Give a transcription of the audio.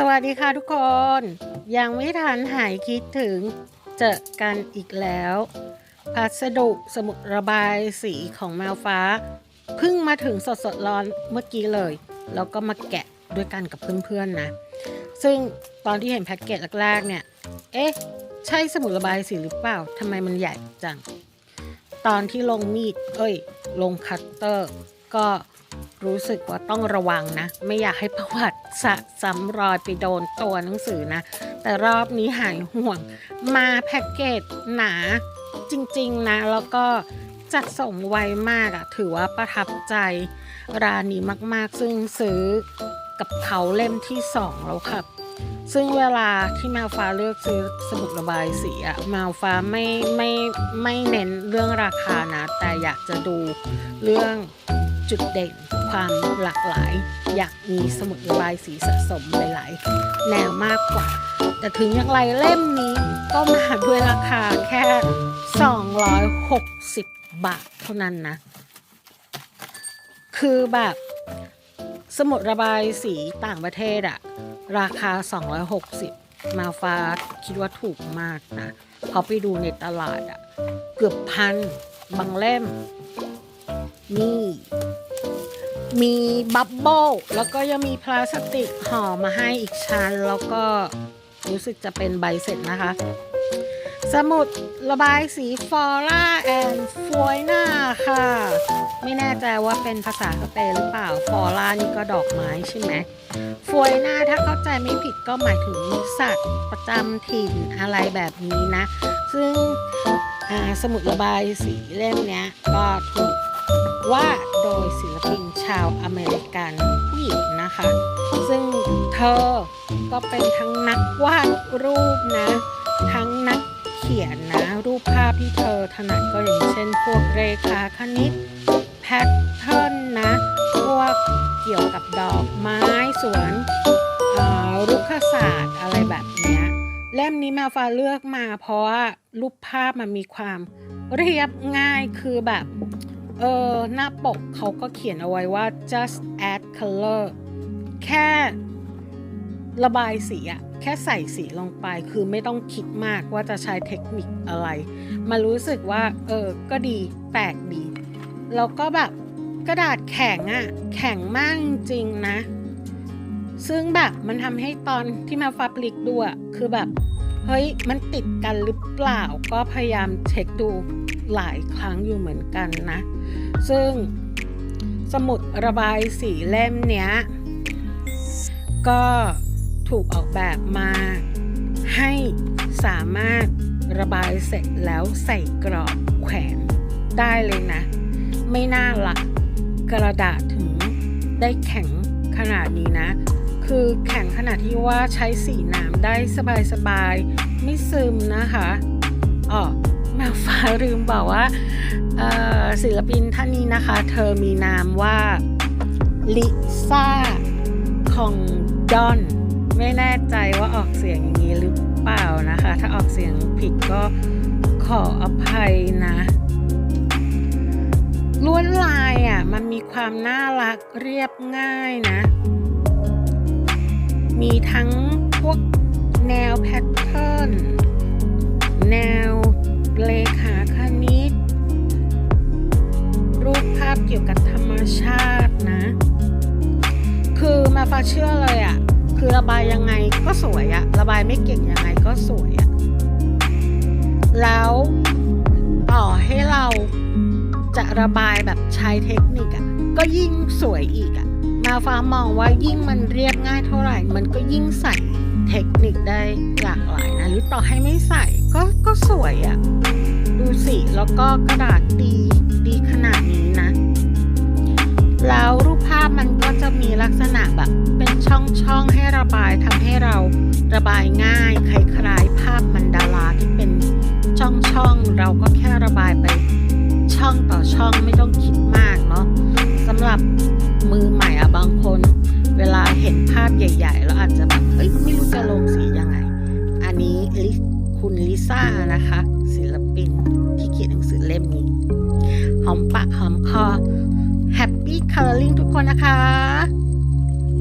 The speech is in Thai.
สวัสดีค่ะทุกคน ยังไม่ทันหายคิดถึงเจอกันอีกแล้ว พัสดุสมุดระบายสีของแมวฟ้าเพิ่งมาถึงสดสดร้อนเมื่อกี้เลย แล้วก็มาแกะด้วยกันกับเพื่อนๆนะ ซึ่งตอนที่เห็นแพ็กเกจแรกๆเนี่ย เอ๊ะ ใช่สมุดระบายสีหรือเปล่าทำไมมันใหญ่จัง ตอนที่ลงมีด เอ้ย ลงคัตเตอร์ ก็ รู้สึกว่าต้องระวังนะ ไม่อยากให้ประวัติสะซ้ำรอยไปโดนตัวหนังสือนะ แต่รอบนี้หายห่วง มาแพ็กเกจหนาจริงๆนะ แล้วก็จัดส่งไวมากอะถือว่าประทับใจร้านนี้มากๆ ซึ่งซื้อกับเขาเล่มที่สองแล้วครับซึ่งเวลาที่แมวฟ้าเลือกซื้อสมุดระบายสีอะแมวฟ้าไม่ไม่ไม่เน้นเรื่องราคานะ แต่อยากจะดูเรื่องจุดเด่น ความหลากหลาย อยากมีสมุดระบายสีสะสมหลายๆแนวมากกว่า แต่ถึงอย่างไรเล่มนี้ก็มาด้วยราคาแค่ 260 บาทเท่านั้นนะ คือแบบสมุดระบายสีต่างประเทศอะราคา 260 มาฟ้าคิดว่าถูกมากนะพอไปดูในตลาดอะเกือบพันบางเล่ม นี่ มีบับเบิลแล้วก็ยังมีพลาสติกห่อมาให้อีกชั้น แล้วก็รู้สึกจะเป็นใบเสร็จนะคะ สมุดระบายสีฟอร่าแอนด์ฟอยนาค่ะ ไม่แน่ใจว่าเป็นภาษาสเปนหรือเปล่าฟอร่านี่ก็ดอกไม้ใช่ไหมฟอยนาถ้าเข้าใจไม่ผิดก็หมายถึงสัตว์ประจำถิ่นอะไรแบบนี้นะ ซึ่งอ่าสมุดระบายสีเล่มนี้ก็ถูกว่า โดยศิลปินชาวอเมริกันผู้หญิงนะคะ ซึ่งเธอก็เป็นทั้งนักวาดรูปนะ ทั้งนักเขียนนะ รูปภาพที่เธอถนัดก็อย่างเช่น พวกเรขาคณิตแพทเทิร์นนะ พวกเกี่ยวกับดอกไม้สวนอ่อรุกขศาสตร์อะไรแบบนี้เล่มนี้แมวฟ้าเลือกมาเพราะว่ารูปภาพมันมีความเรียบง่ายคือแบบ เออหน้าปกเขาก็เขียนเอาไว้ว่า just add color แค่ระบายสีอะแค่ใส่สีลงไปคือไม่ต้องคิดมากว่าจะใช้เทคนิคอะไร มารู้สึกว่า เออ ก็ดีแปลกดี แล้วก็แบบกระดาษแข็งอะแข็งมากจริงนะ ซึ่งแบบมันทำให้ตอนที่มาฟับลิกดูอะคือแบบ เฮ้ยมันติดกันหรือเปล่าก็พยายามเช็คดูหลายครั้งอยู่เหมือนกันนะ ซึ่งสมุดระบายสีเล่มเนี้ย ก็ถูกออกแบบมาให้สามารถระบายเสร็จแล้วใส่กรอบแขวนได้เลยนะ ไม่น่าละกระดาษถึงได้แข็งขนาดนี้นะ คือแข็งขนาดที่ว่าใช้สีน้ำได้สบายๆ ไม่ซึมนะคะอ๋อแมวฟ้าลืมบอกว่าศิลปินท่านนี้นะคะ เธอมีนามว่าลิซ่าของดอน ไม่แน่ใจว่าออกเสียงอย่างนี้หรือเปล่านะคะ ถ้าออกเสียงผิดก็ขออภัยนะลวดลายอะมันมีความน่ารักเรียบง่ายนะาพเกี่ยวกับธรรมชาตินะ คือมาฟ้าเชื่อเลยอะ่ะ คือระบายยังไงก็สวยอะ่ะระบายไม่เก่งยังไงก็สวยอะ่ะแล้วต่อให้เราจะระบายแบบใช้เทคนิคอะ่ะก็ยิ่งสวยอีกอะ่ะมาฟ้ามองว่ายิ่งมันเรียบง่ายเท่าไหร่ มันก็ยิ่งใส่เทคนิคได้หลากหลายนะ หรือต่อให้ไม่ใส่ก็ก็สวยอะ่ะ แล้วก็กระดาษดีดีขนาดนี้นะ แล้วรูปภาพมันก็จะมีลักษณะแบบเป็นช่องช่องให้ระบายทำให้เราระบายง่ายคล้ายๆภาพมันดาราที่เป็นช่องช่องเราก็แค่ระบายไปช่องต่อช่องไม่ต้องคิดมาก ลิซ่านะคะ ศิลปินที่เขียนหนังสือเล่มนี้ หอมปากหอมคอแฮปปี้คัลลิ่งทุกคนนะคะ